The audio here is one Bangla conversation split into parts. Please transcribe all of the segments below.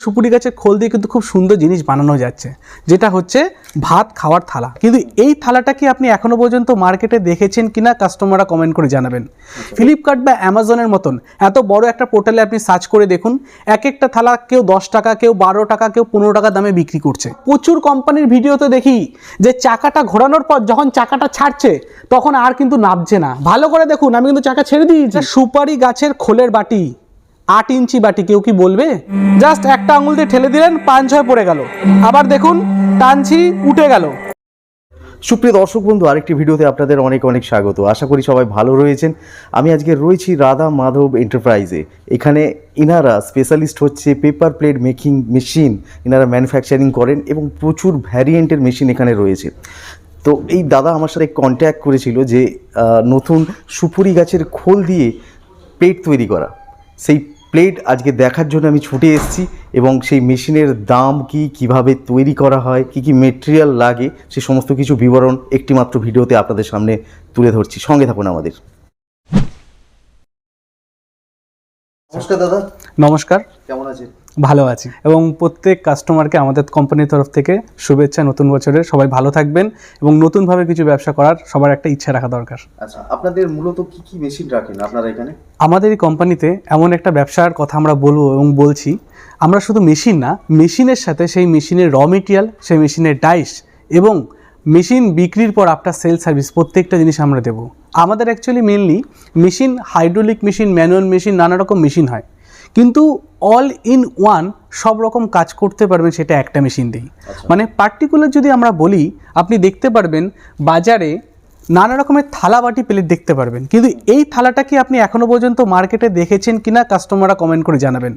সুপুরি গাছের খোল দিয়ে কিন্তু খুব সুন্দর জিনিস বানানো যাচ্ছে যেটা হচ্ছে ভাত খাওয়ার থালা। কিন্তু এই থালাটা কি আপনি এখনও পর্যন্ত মার্কেটে দেখেছেন কিনা কাস্টমাররা কমেন্ট করে জানাবেন। ফ্লিপকার্ট বা অ্যামাজনের মতন এত বড় একটা পোর্টালে আপনি সার্চ করে দেখুন এক একটা থালা কেউ দশ টাকা কেউ বারো টাকা কেউ পনেরো টাকা দামে বিক্রি করছে। প্রচুর কোম্পানির ভিডিওতে দেখি যে চাকাটা ঘোরানোর পর যখন চাকাটা ছাড়ছে তখন আর কিন্তু নামছে না। ভালো করে দেখুন আমি কিন্তু চাকা ছেড়ে দিয়েছি। সুপারি গাছের খোলের বাটি। আট ইঞ্চি বাটি কেউ কি বলবে? জাস্ট একটা আঙুল দিয়ে ঠেলে দিলেন পাঁচ ছয় পড়ে গেল। আবার দেখুন, টানছি, উঠে গেল। সুপ্রিয় দর্শক বন্ধু, আরেকটি ভিডিওতে আপনাদের অনেক অনেক স্বাগত। আশা করি সবাই ভালো রয়েছেন। আমি আজকে রয়েছি রাধা মাধব এন্টারপ্রাইজে। এখানে ইনারা স্পেশালিস্ট হচ্ছে পেপার প্লেট মেকিং মেশিন ইনারা ম্যানুফ্যাকচারিং করেন এবং প্রচুর ভ্যারিয়েন্টের মেশিন এখানে রয়েছে। তো এই দাদা আমার সাথে কন্ট্যাক্ট করেছিল যে নতুন সুপুরি গাছের খোল দিয়ে প্লেট তৈরি করা। সেই প্লেট আজকে দেখার জন্য আমি ছুটে এসেছি এবং সেই মেশিনের দাম কি কীভাবে তৈরি করা হয় কি কি মেটেরিয়াল লাগে সে সমস্ত কিছু বিবরণ একটিমাত্র ভিডিওতে আপনাদের সামনে তুলে ধরছি। সঙ্গে থাকুন আমাদের। নমস্কার দাদা। নমস্কার। কেমন আছেন? ভালো আছি। এবং প্রত্যেক কাস্টমারকে আমাদের কোম্পানির তরফ থেকে শুভেচ্ছা নতুন বছরের সবাই ভালো থাকবেন এবং নতুনভাবে কিছু ব্যবসা করার সবার একটা ইচ্ছা রাখা দরকার। আচ্ছা আপনাদের মূলত কি কি মেশিন রাখেন আপনারা এখানে? আমাদের এই কোম্পানিতে এমন একটা ব্যবসার কথা আমরা বলব এবং বলছি আমরা শুধু মেশিন না মেশিনের সাথে সেই মেশিনের র মেটেরিয়াল সেই মেশিনের ডাইস এবং মেশিন বিক্রির পর আপনার সেল সার্ভিস প্রত্যেকটা জিনিস আমরা দেবো। আমাদের actually mainly machine hydraulic machine manual machine নানা রকম মেশিন হয়। কিন্তু অল ইন ওয়ান সব রকম কাজ করতে পারবেন সেটা একটা মেশিন দিয়েই। মানে পার্টিকুলার যদি আমরা বলি আপনি দেখতে পারবেন বাজারে নানা রকমের থালা বাটি প্লেট দেখতে পারবেন। কিন্তু এই থালাটা কি আপনি এখনও পর্যন্ত মার্কেটে দেখেছেন কিনা কাস্টমাররা কমেন্ট করে জানাবেন।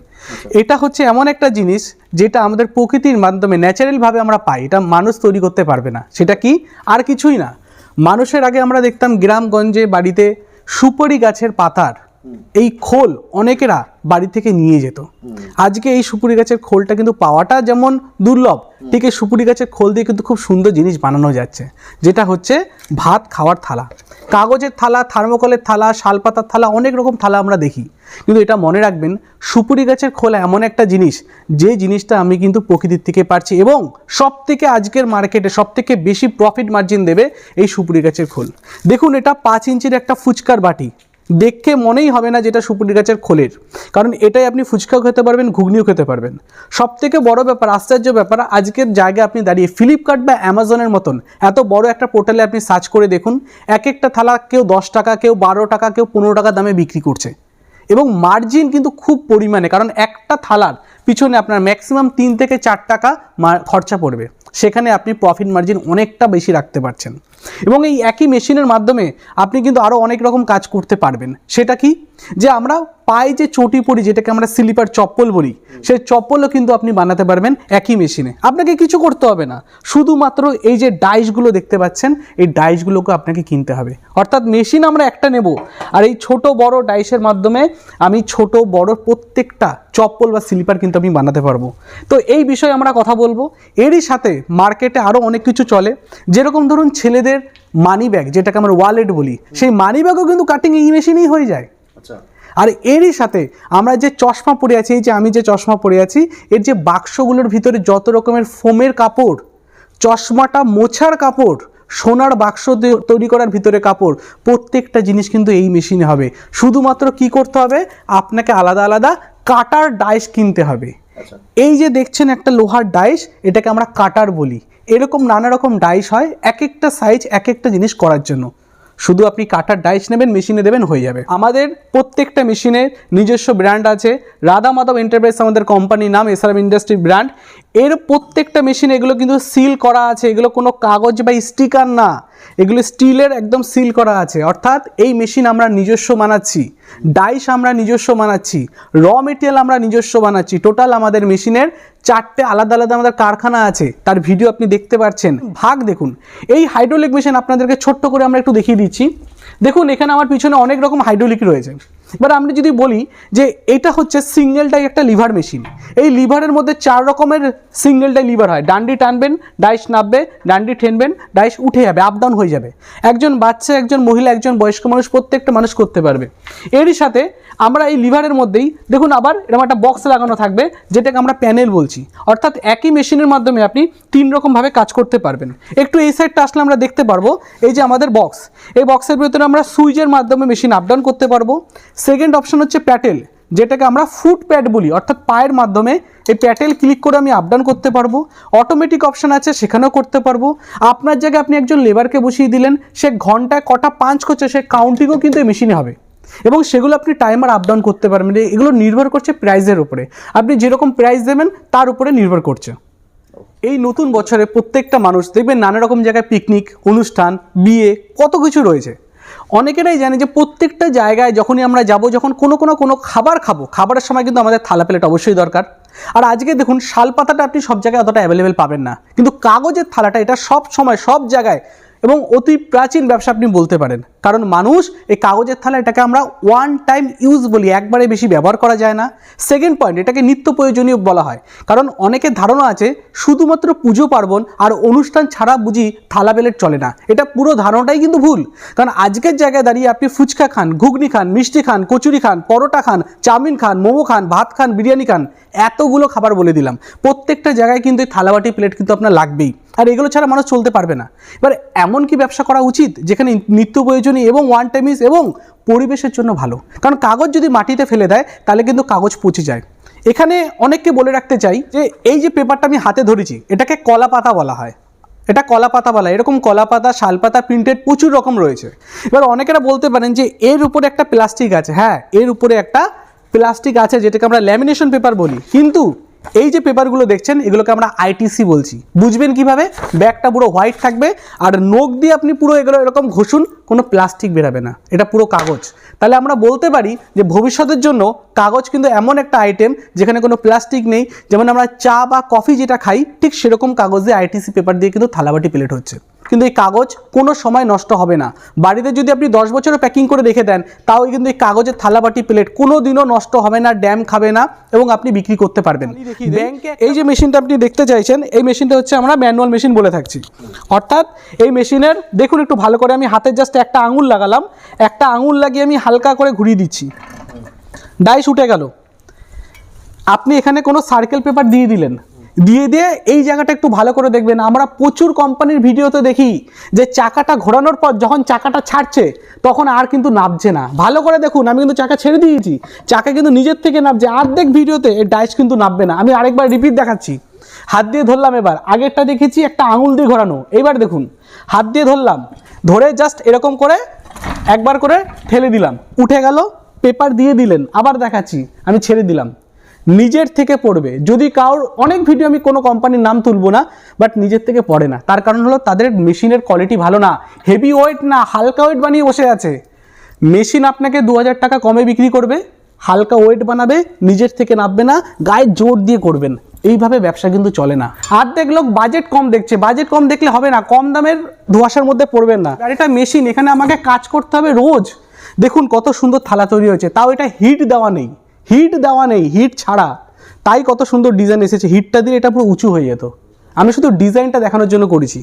এটা হচ্ছে এমন একটা জিনিস যেটা আমাদের প্রকৃতির মাধ্যমে ন্যাচারালভাবে আমরা পাই। এটা মানুষ তৈরি করতে পারবে না। সেটা কি? আর কিছুই না। মানুষের আগে আমরা দেখতাম গ্রামগঞ্জে বাড়িতে সুপারি গাছের পাতার। এই খোল অনেকেরা বাড়ি থেকে নিয়ে যেত। আজকে এই সুপুরি গাছের খোলটা কিন্তু পাওয়াটা যেমন দুর্লভ, ঠিক এই সুপুরি গাছের খোল দিয়ে কিন্তু খুব সুন্দর জিনিস বানানো যাচ্ছে, যেটা হচ্ছে ভাত খাওয়ার থালা। কাগজের থালা, থার্মোকলের থালা, শালপাতার থালা, অনেক রকম থালা আমরা দেখি। কিন্তু এটা মনে রাখবেন, সুপুরি গাছের খোলা এমন একটা জিনিস, যে জিনিসটা আমি কিন্তু প্রকৃতির থেকে পাচ্ছি এবং সব থেকে আজকের মার্কেটে সব থেকে বেশি প্রফিট মার্জিন দেবে এই সুপুরি গাছের খোল। দেখুন এটা পাঁচ ইঞ্চির একটা ফুচকার বাটি। দেখে মনেই হবে না যেটা সুপুরি গাছের খোলের। কারণ এটাই আপনি ফুচকাও খেতে পারবেন, ঘুগনিও খেতে পারবেন। সব থেকে বড় ব্যাপার, আশ্চর্য ব্যাপার, আজকের জায়গায় আপনি দাঁড়িয়ে ফ্লিপকার্ট বা অ্যামাজনের মতন এত বড় একটা পোর্টালে আপনি সার্চ করে দেখুন এক একটা থালা কেউ দশ টাকা, কেউ বারো টাকা, কেউ পনেরো টাকা দামে বিক্রি করছে। এবং মার্জিন কিন্তু খুব পরিমাণে, কারণ একটা থালার পিছনে আপনার ম্যাক্সিমাম তিন থেকে চার টাকা খরচা পড়বে। সেখানে আপনি প্রফিট মার্জিন অনেকটা বেশি রাখতে পারছেন। এবং এই একই মেশিনের মাধ্যমে আপনি কিন্তু আরও অনেক রকম কাজ করতে পারবেন। সেটা কি? যে আমরা পায়ে যে চটি পরি, যেটাকে আমরা স্লিপার চপ্পল বলি, সেই চপ্পলও কিন্তু আপনি বানাতে পারবেন একই মেশিনে। আপনাকে কিছু করতে হবে না। শুধুমাত্র এই যে ডাইসগুলো দেখতে পাচ্ছেন, এই ডাইসগুলোকে আপনাকে কিনতে হবে। অর্থাৎ মেশিন আমরা একটা নেব, আর এই ছোট বড় ডাইসের মাধ্যমে আমি ছোট বড় প্রত্যেকটা চপ্পল বা স্লিপার কিন্তু আমি বানাতে পারব। তো এই বিষয়ে আমরা কথা বলব। এরই সাথে মার্কেটে আরও অনেক কিছু চলে। যেরকম ধরুন ছেলেদের মানি ব্যাগ যেটাকে আমরা ওয়ালেট বলি, সেই মানি ব্যাগও কিন্তু কাটিং এই মেশিনেই হয়ে যায়। আচ্ছা। আর এরই সাথে আমরা যে চশমা পরে আছি এই যে আমি যে চশমা পরে আছি এর যে বাক্সগুলোর ভিতরে যত রকমের ফোমের কাপড় চশমাটা মোছার কাপড় সোনার বাক্স তৈরি করার ভিতরে কাপড় প্রত্যেকটা জিনিস কিন্তু এই মেশিনে হবে। শুধুমাত্র কি করতে হবে? আপনাকে আলাদা আলাদা কাটার ডাইস কিনতে হবে। আচ্ছা। এই যে দেখছেন একটা লোহার ডাইস এটাকে আমরা কাটার বলি। এরকম নানা রকম ডাইস হয় এক একটা সাইজ এক একটা জিনিস করার জন্য। শুধু আপনি কাটার ডাইস নেবেন মেশিনে দেবেন, হয়ে যাবে। আমাদের প্রত্যেকটা মেশিনের নিজস্ব ব্র্যান্ড আছে। রাধা মাধব এন্টারপ্রাইজ আমাদের কোম্পানির নাম এসআরএম ইন্ডাস্ট্রি ব্র্যান্ড এর প্রত্যেকটা মেশিন এগুলো কিন্তু সিল করা আছে। এগুলো কোনো কাগজ বা স্টিকার না। এগুলো স্টিলের একদম সিল করা আছে। অর্থাৎ এই মেশিন আমরা নিজস্ব বানাচ্ছি। ডাইস আমরা নিজস্ব বানাচ্ছি। র মেটেরিয়াল আমরা নিজস্ব বানাচ্ছি। টোটাল আমাদের মেশিনের চারটে আলাদা আলাদা আমাদের কারখানা আছে, তার ভিডিও আপনি দেখতে পাচ্ছেন ভাগ দেখুন, এই হাইড্রোলিক মেশিন আপনাদেরকে ছোট্ট করে আমরা একটু দেখিয়ে দিচ্ছি। দেখুন, এখানে আমার পিছনে অনেক রকম হাইড্রোলিক রয়েছে। এবার আমরা যদি বলি যে এটা হচ্ছে সিঙ্গেল ডাই একটা লিভার মেশিন এই লিভারের মধ্যে চার রকমের সিঙ্গেল ডাই লিভার হয়। ডান্ডি টানবেন, ডাইস নামবে ডান্ডি ঠেনবেন, ডাইস উঠে যাবে আপ ডাউন হয়ে যাবে। একজন বাচ্চা, একজন মহিলা, একজন বয়স্ক মানুষ প্রত্যেকটা মানুষ করতে পারবে। এরই সাথে আমরা এই লিভারের মধ্যেই, দেখুন আবার এরকম একটা বক্স লাগানো থাকবে, যেটাকে আমরা প্যানেল বলছি। অর্থাৎ একই মেশিনের মাধ্যমে আপনি তিন রকমভাবে কাজ করতে পারবেন। একটু এই সাইডটা আসলে আমরা দেখতে পারব, এই যে আমাদের বক্স এই বক্সের ভিতরে আমরা সুইচের মাধ্যমে মেশিন আপ ডাউন করতে পারব। সেকেন্ড অপশন হচ্ছে প্যাটেল যেটাকে আমরা ফুট প্যাড বলি, অর্থাৎ পায়ের মাধ্যমে এই প্যাটেল ক্লিক করে আমি আপ ডাউন করতে পারব। অটোমেটিক অপশন আছে, সেখানেও করতে পারব। আপনার জায়গায় আপনি একজন লেবারকে বসিয়ে দিলেন, সে ঘন্টায় কটা পাঞ্চ করছে, সে কাউন্টিংও কিন্তু এই মেশিনে হবে। এবং সেগুলো আপনি টাইমার আপ ডাউন করতে পারবেন, এগুলো নির্ভর করছে প্রাইজের উপরে। আপনি যেরকম প্রাইস দেবেন, তার উপরে নির্ভর করছে। এই নতুন বছরে প্রত্যেকটা মানুষ, দেখবেন নানা রকম জায়গায় পিকনিক অনুষ্ঠান, বিয়ে, কত কিছু রয়েছে। অনেকেরাই জানে যে প্রত্যেকটা জায়গায় যখনই আমরা যাব, যখন কোনো কোনো কোনো খাবার খাব, খাবারের সময় কিন্তু আমাদের থালা প্লেট অবশ্যই দরকার। আর আজকে দেখুন, শাল পাতাটা আপনি সব জায়গায় অতটা অ্যাভেলেবেল পাবেন না। কিন্তু কাগজের থালাটা এটা সব সময়, সব জায়গায় এবং অতি প্রাচীন ব্যবসা আপনি বলতে পারেন। কারণ মানুষ এই কাগজের থালা এটাকে আমরা ওয়ান টাইম ইউজ বলি, একবারে বেশি ব্যবহার করা যায় না। সেকেন্ড পয়েন্ট এটাকে নিত্য প্রয়োজনীয় বলা হয়। কারণ অনেকের ধারণা আছে, শুধুমাত্র পুজো পার্বণ আর অনুষ্ঠান ছাড়া বুঝি থালা বেলেট চলে না। এটা পুরো ধারণাটাই কিন্তু ভুল। কারণ আজকের জায়গায় দাঁড়িয়ে আপনি ফুচকা খান, ঘুগনি খান, মিষ্টি খান, কচুরি খান, পরোটা খান, চাউমিন খান, মোমো খান, ভাত খান, বিরিয়ানি খান, এতগুলো খাবার বলে দিলাম। প্রত্যেকটা জায়গায় কিন্তু এই থালাবাটি প্লেট কিন্তু আপনার লাগবেই। আর এগুলো ছাড়া মানুষ চলতে পারবে না। এবার এমন কি ব্যবসা করা উচিত, যেখানে নিত্য প্রয়োজনীয় এবং ওয়ান টাইম ইউজ এবং পরিবেশের জন্য ভালো। কারণ কাগজ যদি মাটিতে ফেলে দেয়, তাহলে কিন্তু কাগজ পচে যায়। এখানে অনেককে বলে রাখতে চাই যে, এই যে পেপারটা আমি হাতে ধরেছি, এটাকে কলা পাতা বলা হয়। এটা কলা পাতা বলা। এরকম কলা পাতা, শাল পাতা প্রিন্টেড প্রচুর রকম রয়েছে। এবার অনেকেরা বলতে পারেন যে, এর উপরে একটা প্লাস্টিক আছে। হ্যাঁ এর উপরে একটা প্লাস্টিক আছে, যেটাকে আমরা ল্যামিনেশন পেপার বলি। কিন্তু এই যে পেপারগুলো দেখছেন, এগুলোকে আমরা আইটিসি বলছি। বুঝবেন কীভাবে? ব্যাগটা পুরো হোয়াইট থাকবে, আর নোক দিয়ে আপনি পুরো এগুলো এরকম ঘষুন, কোনো প্লাস্টিক বেরাবে না। এটা পুরো কাগজ। তাহলে আমরা বলতে পারি যে ভবিষ্যতের জন্য কাগজ কিন্তু এমন একটা আইটেম যেখানে কোনো প্লাস্টিক নেই। যেমন আমরা চা বা কফি যেটা খাই, ঠিক সেরকম কাগজে আইটিসি পেপার দিয়ে কিন্তু থালাবাটি প্লেট হচ্ছে। কিন্তু এই কাগজ কোনো সময় নষ্ট হবে না। বাড়িতে যদি আপনি দশ বছরও প্যাকিং করে রেখে দেন তাও কিন্তু এই কাগজের থালাবাটি প্লেট কোনো দিনও নষ্ট হবে না ড্যাম খাবে না এবং আপনি বিক্রি করতে পারবেন। ব্যাংকে এই যে মেশিনটা আপনি দেখতে চাইছেন এই মেশিনটা হচ্ছে আমরা ম্যানুয়াল মেশিন বলে থাকছি। অর্থাৎ এই মেশিনের দেখুন একটু ভালো করে আমি হাতের জাস্ট একটা আঙুল লাগালাম। একটা আঙুল লাগিয়ে আমি হালকা করে ঘুরিয়ে দিচ্ছি। ডাইস উঠে গেল। আপনি এখানে কোনো সার্কেল পেপার দিয়ে দিলেন। দিয়ে দিয়ে এই জায়গাটা একটু ভালো করে দেখবেন। আমরা প্রচুর কোম্পানির ভিডিওতে দেখি যে চাকাটা ঘোরানোর পর যখন চাকাটা ছাড়ছে, তখন আর কিন্তু নামছে না। ভালো করে দেখুন, আমি কিন্তু চাকা ছেড়ে দিয়েছি। চাকা কিন্তু নিজের থেকে নামছে। অর্ধেক ভিডিওতে এই ডাইস কিন্তু নামবে না। আমি আরেকবার রিপিট দেখাচ্ছি। হাত দিয়ে ধরলাম এবার। আগেরটা দেখেছি একটা আঙুল দিয়ে ঘোরানো। এইবার দেখুন, হাত দিয়ে ধরলাম। ধরে জাস্ট এরকম করে একবার করে ঠেলে দিলাম। উঠে গেল পেপার দিয়ে দিলেন। আবার দেখাচ্ছি। আমি ছেড়ে দিলাম। নিজের থেকে পড়বে। যদি কারোর অনেক ভিডিও আমি কোনো কোম্পানির নাম তুলবো না বাট নিজের থেকে পড়ে না। তার কারণ হলো তাদের মেশিনের কোয়ালিটি ভালো না। হেভি ওয়েট না, হালকা ওয়েট বানিয়ে বসে আছে। মেশিন আপনাকে দু হাজার টাকা কমে বিক্রি করবে, হালকা ওয়েট বানাবে, নিজের থেকে নামবে না, গায়ে জোর দিয়ে করবেন। এইভাবে ব্যবসা কিন্তু চলে না। অর্ধেক লোক বাজেট কম দেখছে। বাজেট কম দেখলে হবে না, কম দামের ধোয়াশার মধ্যে পড়বেন না। আর এটা মেশিন এখানে আমাকে কাজ করতে হবে রোজ। দেখুন কত সুন্দর থালা তৈরি হয়েছে, তাও এটা হিট দেওয়া নেই। হিট দেওয়া নেই হিট ছাড়া। তাই কত সুন্দর ডিজাইন এসেছে হিটটা দিয়ে এটা পুরো উঁচু হয়ে যেত। আমি শুধু ডিজাইনটা দেখানোর জন্য করেছি।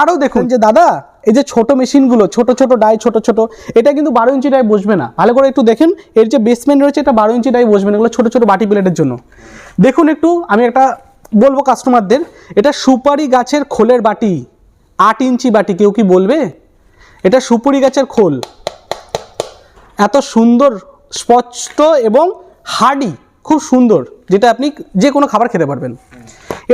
আরও দেখুন যে দাদা, এই যে ছোট মেশিনগুলো, ছোট ছোট ডাই ছোট ছোট, এটা কিন্তু বারো ইঞ্চি ডাই বসবে না। ভালো করে একটু দেখেন, এর যে বেসমেন্ট রয়েছে, এটা বারো ইঞ্চি ডাই বসবে না, এগুলো ছোটো ছোটো বাটি প্লেটের জন্য। দেখুন একটু, আমি একটা বলব কাস্টমারদের এটা সুপারি গাছের খোলের বাটি, আট ইঞ্চি বাটি, কেউ কি বলবে? এটা সুপুরি গাছের খোল। এত সুন্দর স্পষ্ট এবং হার্ডি খুব সুন্দর, যেটা আপনি যে কোনো খাবার খেতে পারবেন।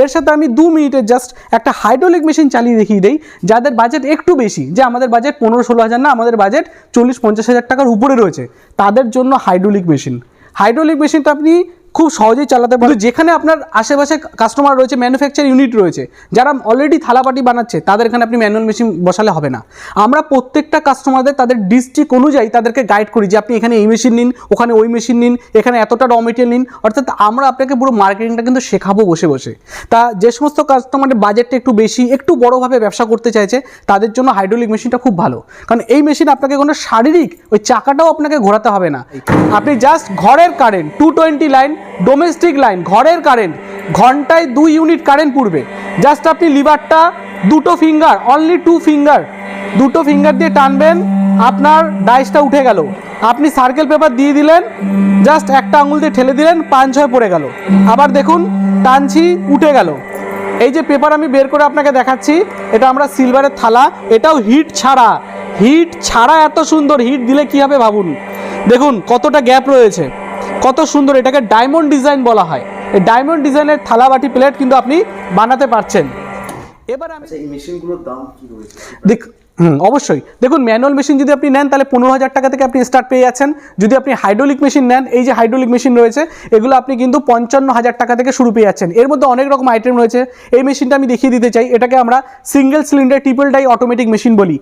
এর সাথে আমি দু মিনিটের জাস্ট একটা হাইড্রোলিক মেশিন চালিয়ে দেখিয়ে দিই, যাদের বাজেট একটু বেশি, যে আমাদের বাজেট পনেরো ষোলো হাজার না, আমাদের বাজেট চল্লিশ পঞ্চাশ হাজার টাকার উপরে রয়েছে, তাদের জন্য হাইড্রোলিক মেশিন হাইড্রোলিক মেশিনটা আপনি খুব সহজেই চালাতে পারে। যেখানে আপনার আশেপাশে কাস্টমার রয়েছে ম্যানুফ্যাকচার ইউনিট রয়েছে, যারা অলরেডি থালাপাটি বানাচ্ছে, তাদের এখানে আপনি ম্যানুয়াল মেশিন বসালে হবে না। আমরা প্রত্যেকটা কাস্টমারদের তাদের ডিস্ট্রিক্ট অনুযায়ী তাদেরকে গাইড করি যে আপনি এখানে এই মেশিন নিন, ওখানে ওই মেশিন নিন, এখানে এতটা র মেটেরিয়াল নিন। অর্থাৎ আমরা আপনাকে পুরো মার্কেটিংটা কিন্তু শেখাবো বসে বসে। তা যে সমস্ত কাস্টমারের বাজেটটা একটু বেশি, একটু বড়োভাবে ব্যবসা করতে চাইছে, তাদের জন্য হাইড্রোলিক মেশিনটা খুব ভালো। কারণ এই মেশিন আপনাকে কোনো শারীরিক ওই চাকাটাও আপনাকে ঘোরাতে হবে না। আপনি জাস্ট ঘরের current two twenty line domestic line ঘরের কারেন্ট ঘন্টায় দুই ইউনিট কারেন্ট পুড়বে। জাস্ট আপনি লিভারটা দুটো ফিঙ্গার অনলি টু ফিঙ্গার দুটো ফিঙ্গার দিয়ে টানবেন, আপনার ডাইসটা উঠে গেল। আপনি সার্কেল পেপার দিয়ে দিলেন জাস্ট একটা আঙুল দিয়ে ঠেলে দিলেন, পাঁচ হয়ে পড়ে গেল। আবার দেখুন, টানছি, উঠে গেল। এই যে পেপার আমি বের করে আপনাকে দেখাচ্ছি, এটা আমরা সিলভারের থালা, এটাও হিট ছাড়া। হিট ছাড়া এত সুন্দর হিট দিলে কি হবে ভাবুন? দেখুন, কতটা গ্যাপ রয়েছে। কত সুন্দর এটাকে ডায়মন্ড ডিজাইন বলা হয়। এই ডায়মন্ড ডিজাইনের থালা বাটি প্লেট কিন্তু আপনি বানাতে পারছেন। এবার আমি আচ্ছা এই মেশিনগুলোর দাম কি রয়েছে? দেখ হুম অবশ্যই। দেখুন ম্যানুয়াল মেশিন যদি আপনি নেন তাহলে পনেরো হাজার টাকা থেকে আপনি স্টার্ট পেয়ে যাচ্ছেন। যদি আপনি হাইড্রোলিক মেশিন নেন এই যে হাইড্রোলিক মেশিন রয়েছে এগুলো আপনি কিন্তু পঞ্চান্ন হাজার টাকা থেকে শুরু পেয়ে যাচ্ছেন। এর মধ্যে অনেক রকম আইটেম রয়েছে। এই মেশিনটা আমি দেখিয়ে দিতে চাই। এটাকে আমরা single cylinder triple die automatic machine বলি।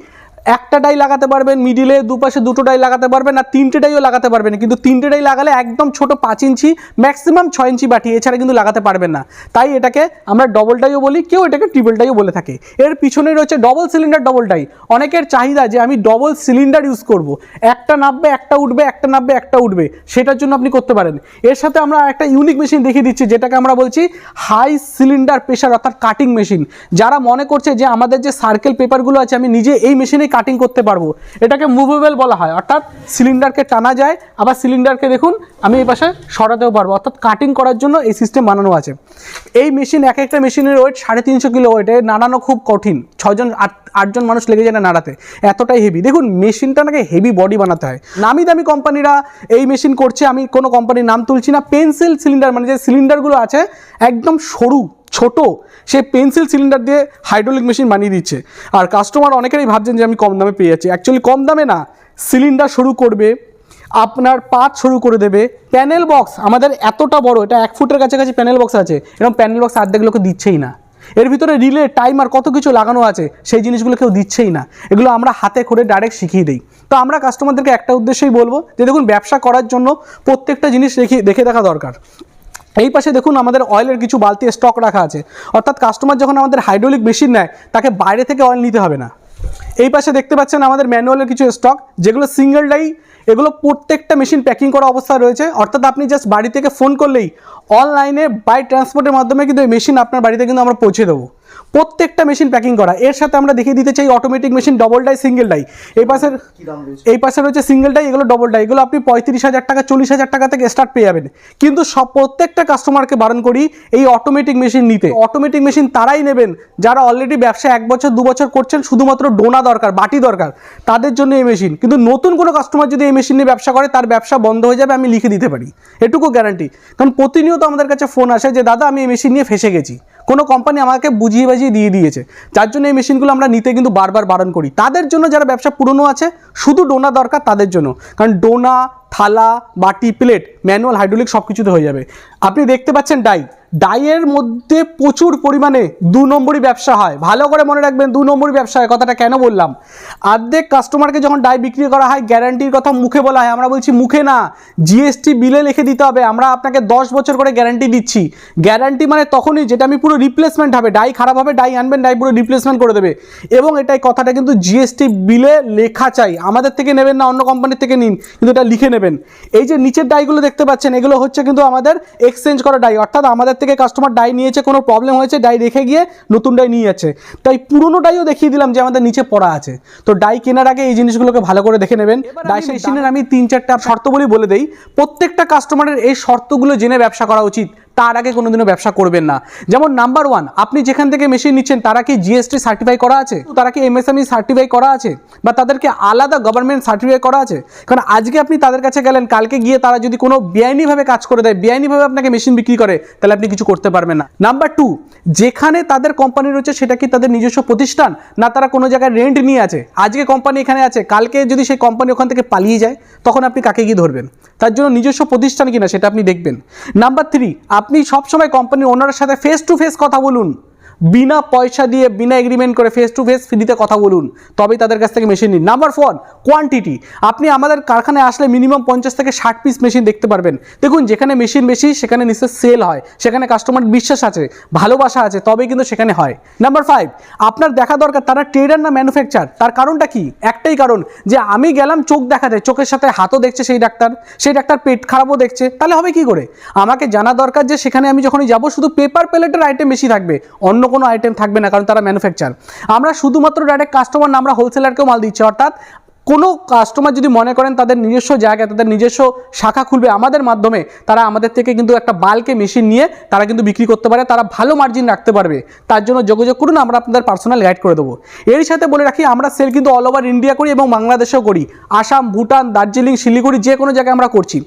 একটা ডাই লাগাতে পারবেন মিডিলে দুপাশে দুটো ডাই লাগাতে পারবেন আর তিনটে ডাইও লাগাতে পারবেন কিন্তু তিনটে ডাই লাগালে একদম ছোট পাঁচ ইঞ্চি ম্যাক্সিমাম ছয় ইঞ্চি বাটি, এছাড়া কিন্তু লাগাতে পারবেন না। তাই এটাকে আমরা ডবল ডাইও বলি, কেউ এটাকে ট্রিপল ডাইও বলে থাকে। এর পিছনে রয়েছে ডবল সিলিন্ডার ডবল ডাই অনেকের চাহিদা যে আমি ডবল সিলিন্ডার ইউজ করব। একটা নাববে, একটা উঠবে, একটা নাববে, একটা উঠবে। সেটার জন্য আপনি করতে পারেন। এর সাথে আমরা একটা ইউনিক মেশিন দেখিয়ে দিচ্ছি, যেটাকে আমরা বলছি হাই সিলিন্ডার প্রেশার অর্থাৎ কাটিং মেশিন যারা মনে করছে যে আমাদের যে সার্কেল পেপারগুলো আছে, আমি নিজে এই মেশিনে কাটিং করতে পারব। এটাকে মুভেবল বলা হয়। অর্থাৎ সিলিন্ডারকে টানা যায়। আবার সিলিন্ডারকে দেখুন, আমি এই পাশে সরাতেও পারব। অর্থাৎ কাটিং করার জন্য এই সিস্টেম বানানো আছে। এই মেশিন এক একটা মেশিনের ওয়েট সাড়ে তিনশো কিলো ওয়েটে নাড়ানো খুব কঠিন। ছজন আট, আটজন মানুষ লেগে যায় না নাড়াতে। এতটাই হেভি দেখুন মেশিনটা নাকি হেভি বডি বানাতে হয়। নামি দামি কোম্পানিরা এই মেশিন করছে। আমি কোনো কোম্পানির নাম তুলছি না। পেন্সিল সিলিন্ডার মানে যে সিলিন্ডারগুলো আছে, একদম সরু। ছোট, সে পেন্সিল সিলিন্ডার দিয়ে হাইড্রোলিক মেশিন বানিয়ে দিচ্ছে। আর কাস্টমার অনেকেরই ভাবছেন যে আমি কম দামে পেয়ে যাচ্ছি। অ্যাকচুয়ালি কম দামে না সিলিন্ডার শুরু করবে, আপনার পাত শুরু করে দেবে প্যানেল বক্স আমাদের এতটা বড়, এটা এক ফুটের কাছাকাছি প্যানেল বক্স আছে, এরকম প্যানেল বক্স আর্ধেক লোকে দিচ্ছেই না। এর ভিতরে রিলে টাইমার কত কিছু লাগানো আছে, সেই জিনিসগুলো কেউ দিচ্ছেই না। এগুলো আমরা হাতে করে ডাইরেক্ট শিখিয়ে দিই। তো আমরা কাস্টমারদেরকে একটা উদ্দেশ্যই বলব যে দেখুন, ব্যবসা করার জন্য প্রত্যেকটা জিনিস দেখে দেখে দেখা দরকার। এই পাশে দেখুন আমাদের অয়েলের কিছু বালতি স্টক রাখা আছে। অর্থাৎ কাস্টমার যখন আমাদের হাইড্রোলিক মেশিন নেয়, তাকে বাইরে থেকে অয়েল নিতে হবে না। এই পাশে দেখতে পাচ্ছেন আমাদের ম্যানুয়ালের কিছু স্টক যেগুলো সিঙ্গেল ডাই এগুলো প্রত্যেকটা মেশিন প্যাকিং করা অবস্থায় রয়েছে। অর্থাৎ আপনি জাস্ট বাড়ি থেকে ফোন করলেই অনলাইনে বাই ট্রান্সপোর্টের মাধ্যমে কিন্তু এই মেশিন আপনার বাড়িতে কিন্তু আমরা পৌঁছে দেবো। প্রত্যেকটা মেশিন প্যাকিং করা। এর সাথে আমরা দেখিয়ে দিতে চাই automatic machine double die single die এই পাশের এই পাশে রয়েছে সিঙ্গেল ডাই এগুলো ডবল ডাই এগুলো আপনি পঁয়ত্রিশ হাজার টাকা চল্লিশ হাজার টাকা থেকে স্টার্ট পেয়ে যাবেন। কিন্তু সব প্রত্যেকটা কাস্টমারকে বারণ করি এই অটোমেটিক মেশিন নিতে। অটোমেটিক মেশিন তারাই নেবেন যারা অলরেডি ব্যবসা এক বছর দু বছর করছেন শুধুমাত্র ডোনা দরকার বাটি দরকার। তাদের জন্য এই মেশিন কিন্তু নতুন কোনো কাস্টমার যদি এই মেশিন নিয়ে ব্যবসা করে তার ব্যবসা বন্ধ হয়ে যাবে আমি লিখে দিতে পারি। এটুকু গ্যারান্টি কারণ প্রতিনিয়ত আমাদের কাছে ফোন আসে যে দাদা আমি এই মেশিন নিয়ে ফেসে গেছি। কোনো কোম্পানি আমাকে বুঝিয়ে বাজিয়ে দিয়ে দিয়েছে। যার জন্য এই মেশিনগুলো আমরা নিতে কিন্তু বারবার বারণ করি। তাদের জন্য যারা ব্যবসা পুরনো আছে, শুধু ডোনা দরকার তাদের জন্য। কারণ ডোনা, থালা, বাটি, প্লেট, ম্যানুয়াল, হাইড্রোলিক সব কিছুতে হয়ে যাবে। আপনি দেখতে পাচ্ছেন ডাই ডাইয়ের মধ্যে প্রচুর পরিমাণে দু নম্বরই ব্যবসা হয়। ভালো করে মনে রাখবেন, দু নম্বরই ব্যবসা হয়। কথাটা কেন বললাম? অর্ধেক কাস্টমারকে যখন ডাই বিক্রি করা হয় গ্যারান্টির কথা মুখে বলা হয়, আমরা বলছি মুখে না জিএসটি বিলে লিখে দিতে হবে। আমরা আপনাকে দশ বছর করে গ্যারান্টি দিচ্ছি। গ্যারান্টি মানে তখনই যেটা আমি পুরো রিপ্লেসমেন্ট হবে। ডাই খারাপ হবে ডাই আনবেন ডাই পুরো রিপ্লেসমেন্ট করে দেবে। এবং এটাই কথাটা কিন্তু জিএসটি বিলে লেখা চাই। আমাদের থেকে নেবেন না, অন্য কোম্পানির থেকে নিন, কিন্তু এটা লিখে নেবেন। এই যে নিচের ডাইগুলো দেখতে পাচ্ছেন, এগুলো হচ্ছে কিন্তু আমাদের এক্সচেঞ্জ করা ডাই অর্থাৎ আমাদের থেকে কাস্টমার ডাই নিয়েছে কোনো প্রবলেম হয়েছে ডাই রেখে গিয়ে নতুন ডাই নিয়ে যাচ্ছে। তাই পুরনো ডাইও দেখিয়ে দিলাম যে আমাদের নিচে পড়া আছে। তো ডাই কেনার আগে এই জিনিসগুলোকে ভালো করে দেখে নেবেন। ডাই মেশিনের আমি তিন চারটা শর্তগুলি বলে দেই। প্রত্যেকটা কাস্টমারের এই শর্তগুলো জেনে ব্যবসা করা উচিত। তার আগে কোনোদিনও ব্যবসা করবেন না। যেমন নাম্বার ওয়ান আপনি যেখান থেকে মেশিন নিচ্ছেন, তারা কি জিএসটি সার্টিফাই করা আছে? তারা কি এমএসএমই সার্টিফাই করা আছে? বা তাদেরকে আলাদা গভর্নমেন্ট সার্টিফাই করা আছে? কারণ আজকে আপনি তাদের কাছে গেলেন, কালকে গিয়ে তারা যদি কোনো বেআইনিভাবে কাজ করে দেয়, বেআইনিভাবে আপনাকে মেশিন বিক্রি করে, তাহলে আপনি কিছু করতে পারবেন না। নাম্বার টু যেখানে তাদের কোম্পানি রয়েছে, সেটা কি তাদের নিজস্ব প্রতিষ্ঠান? না তারা কোনো জায়গায় রেন্ট নিয়ে আছে? আজকে কোম্পানি এখানে আছে, কালকে যদি সেই কোম্পানি ওখান থেকে পালিয়ে যায়, তখন আপনি কাকে গিয়ে ধরবেন? তার জন্য নিজস্ব প্রতিষ্ঠান কিনা, সেটা আপনি দেখবেন। নাম্বার থ্রি আপনি সবসময় কোম্পানির ওনারের সাথে ফেস টু ফেস কথা বলুন। বিনা পয়সা দিয়ে, বিনা এগ্রিমেন্ট করে ফেস টু ফেস ফ্রিতে কথা বলুন। তবেই তাদের কাছ থেকে মেশিন নিন। নাম্বার ফোর কোয়ান্টিটি আপনি আমাদের কারখানায় আসলে মিনিমাম পঞ্চাশ থেকে ষাট পিস মেশিন দেখতে পারবেন। দেখুন, যেখানে মেশিন বেশি, সেখানে নিশ্চয় সেল হয়। সেখানে কাস্টমার বিশ্বাস আছে, ভালোবাসা আছে, তবেই কিন্তু সেখানে হয়। নাম্বার ফাইভ আপনার দেখা দরকার, তারা ট্রেডার না ম্যানুফ্যাকচার তার কারণটা কি? একটাই কারণ যে আমি গেলাম, চোখ দেখাতে, চোখের সাথে হাতও দেখছে সেই ডাক্তার সেই ডাক্তার পেট খারাপও দেখছে, তাহলে হবে কি করে? আমাকে জানা দরকার যে সেখানে আমি যখনই যাব, শুধু পেপার প্লেটের আইটেম বেশি থাকবে। অন্য কোনো আইটেম থাকবে না কারণ তারা ম্যানুফ্যাকচার আমরা শুধুমাত্র ডাইরেক্ট কাস্টমার না, আমরা হোলসেলারকেও মাল দিচ্ছি। অর্থাৎ কোনো কাস্টমার যদি মনে করেন তাদের নিজস্ব জায়গায়, তাদের নিজস্ব শাখা খুলবে আমাদের মাধ্যমে, তারা আমাদের থেকে কিন্তু একটা বাল্কে মেশিন নিয়ে তারা কিন্তু বিক্রি করতে পারে, তারা ভালো মার্জিন রাখতে পারবে। তার জন্য যোগাযোগ করুন, আমরা আপনাদের পার্সোনাল গাইড করে দেবো। এর সাথে বলে রাখি, আমরা সেল কিন্তু অল ওভার ইন্ডিয়া করি এবং বাংলাদেশেও করি। আসাম, ভুটান, দার্জিলিং, শিলিগুড়ি যে কোনো জায়গায় আমরা করছি।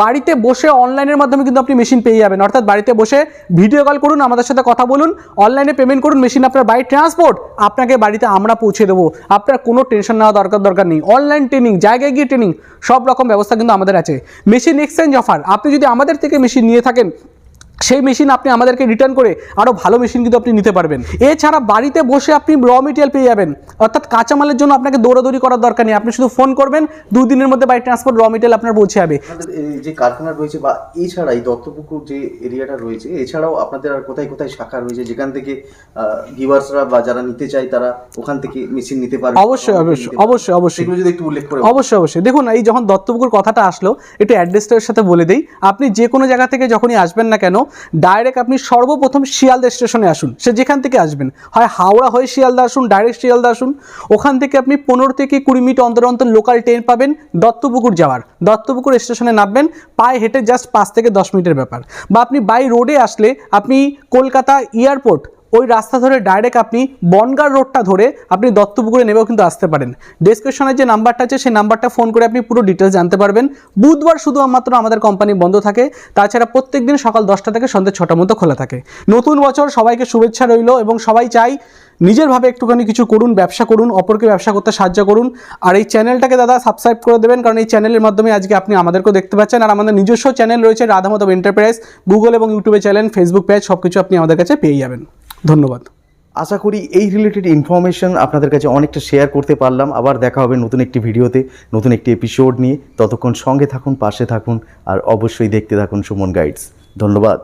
বাড়িতে বসে অনলাইনের মাধ্যমে কিন্তু আপনি মেশিন পেয়ে যাবেন। অর্থাৎ বাড়িতে বসে ভিডিও কল করুন, আমাদের সাথে কথা বলুন অনলাইনে পেমেন্ট করুন মেশিন আপনার বাই ট্রান্সপোর্ট আপনাকে বাড়িতে আমরা পৌঁছে দেবো। আপনার কোনো টেনশন নেওয়া দরকার দরকার নেই। অনলাইন ট্রেনিং জায়গায় গিয়ে ট্রেনিং সব রকম ব্যবস্থা কিন্তু আমাদের আছে। মেশিন এক্সচেঞ্জ অফার আপনি যদি আমাদের থেকে মেশিন নিয়ে থাকেন সেই মেশিন আপনি আমাদেরকে রিটার্ন করে আরও ভালো মেশিন কিন্তু আপনি নিতে পারবেন। এছাড়া বাড়িতে বসে আপনি র মেটেরিয়াল পেয়ে যাবেন। অর্থাৎ কাঁচামালের জন্য আপনাকে দৌড়াদৌড়ি করার দরকার নেই। আপনি শুধু ফোন করবেন দুদিনের মধ্যে বাই ট্রান্সপোর্ট র মেটেরিয়াল আপনার পৌঁছে যাবে। এই যে কারখানা রয়েছে বা এছাড়া এই দত্তপুকুর যে এরিয়াটা রয়েছে এছাড়াও আপনাদের আর কোথায় কোথায় শাখা রয়েছে? যেখান থেকে গিভার্সরা বা যারা নিতে চায় তারা ওখান থেকে মেশিন নিতে পারবে। অবশ্যই, অবশ্যই, অবশ্যই, অবশ্যই। যদি একটু উল্লেখ করে অবশ্যই অবশ্যই। দেখুন এই যখন দত্তপুকুর কথাটা আসলো একটু অ্যাড্রেসটার সাথে বলে দেই। আপনি যে কোনো জায়গা থেকে যখনই আসবেন না কেন ডাইরেক্ট আপনি সর্বপ্রথম শিয়ালদা স্টেশনে আসুন। সে যেখান থেকে আসবেন। হয় হাওড়া হয়ে শিয়ালদা আসুন ডাইরেক্ট শিয়ালদা আসুন। ওখান থেকে আপনি পনেরো থেকে কুড়ি মিনিট অন্তর অন্তর লোকাল ট্রেন পাবেন দত্তপুকুর যাওয়ার। দত্তপুকুর স্টেশনে নামবেন, পায়ে হেঁটে জাস্ট পাঁচ থেকে দশ মিনিটের ব্যাপার। বা আপনি বাই রোডে আসলে আপনি কলকাতা এয়ারপোর্ট ওই রাস্তা ধরে ডাইরেক্ট আপনি বনগাঁ রোডটা ধরে আপনি দত্তপুকুরে নেমেও কিন্তু আসতে পারেন। ডেসক্রিপশনে যে নাম্বারটা আছে, সেই নাম্বারটা ফোন করে আপনি পুরো ডিটেলস জানতে পারবেন। বুধবার শুধুমাত্র আমাদের কোম্পানি বন্ধ থাকে, তাছাড়া প্রত্যেক দিন সকাল দশটা থেকে সন্ধ্যে ছটার মতো খোলা থাকে। নতুন বছর সবাইকে শুভেচ্ছা রইল এবং সবাই চাই নিজেরভাবে একটুখানি কিছু করুন, ব্যবসা করুন, অপরকে ব্যবসা করতে সাহায্য করুন। আর এই চ্যানেলটাকে দাদা সাবস্ক্রাইব করে দেবেন, কারণ এই চ্যানেলের মাধ্যমে আজকে আপনি আমাদেরকেও দেখতে পাচ্ছেন। আর আমাদের নিজস্ব চ্যানেল রয়েছে রাধা মাধব এন্টারপ্রাইজ গুগল এবং ইউটিউবে চ্যানেল ফেসবুক পেজ সব কিছু আপনি আমাদের কাছে পেয়ে যাবেন। ধন্যবাদ। আশা করি এই রিলেটেড ইনফরমেশন আপনাদের কাছে অনেকটা শেয়ার করতে পারলাম। আবার দেখা হবে নতুন একটি ভিডিওতে, নতুন একটি এপিসোড নিয়ে। ততক্ষণ সঙ্গে থাকুন, পাশে থাকুন, আর অবশ্যই দেখতে থাকুন সুমন গাইডস ধন্যবাদ।